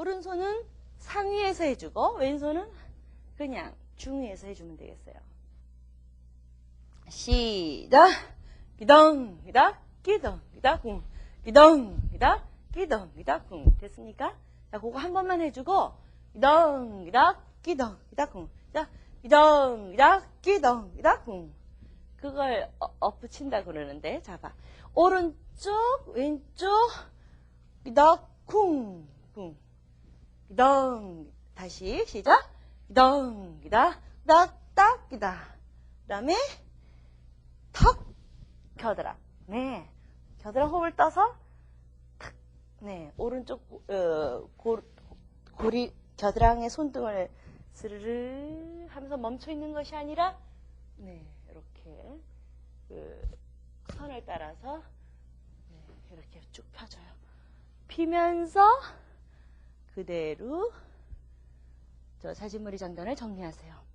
오른손은 상위에서 해주고 왼손은 그냥 중위에서 해주면 되겠어요. 시작. 기덩 기다. 기덩 기다. 궁 기덩 기다. 기덩 기다. 궁 됐습니까? 자 그거 한 번만 해주고 기덩 기다. 기덩 기다. 궁 자, 기덩 기다. 기덩 기다. 궁 그걸 어, 엎붙인다 그러는데 자봐. 오른쪽 왼쪽 기다 쿵. 쿵. 기덩 다시 시작. 기덩 기다 딱딱 기다. 그 다음에 턱 겨드랑 네 겨드랑 호흡을 떠서 탁, 네 오른쪽 어, 고, 고리 겨드랑의 손등을 스르르 하면서 멈춰 있는 것이 아니라 네 이렇게 그 선을 따라서 네, 이렇게 쭉 펴줘요. 피면서 그대로 저 사진머리 장단을 정리하세요.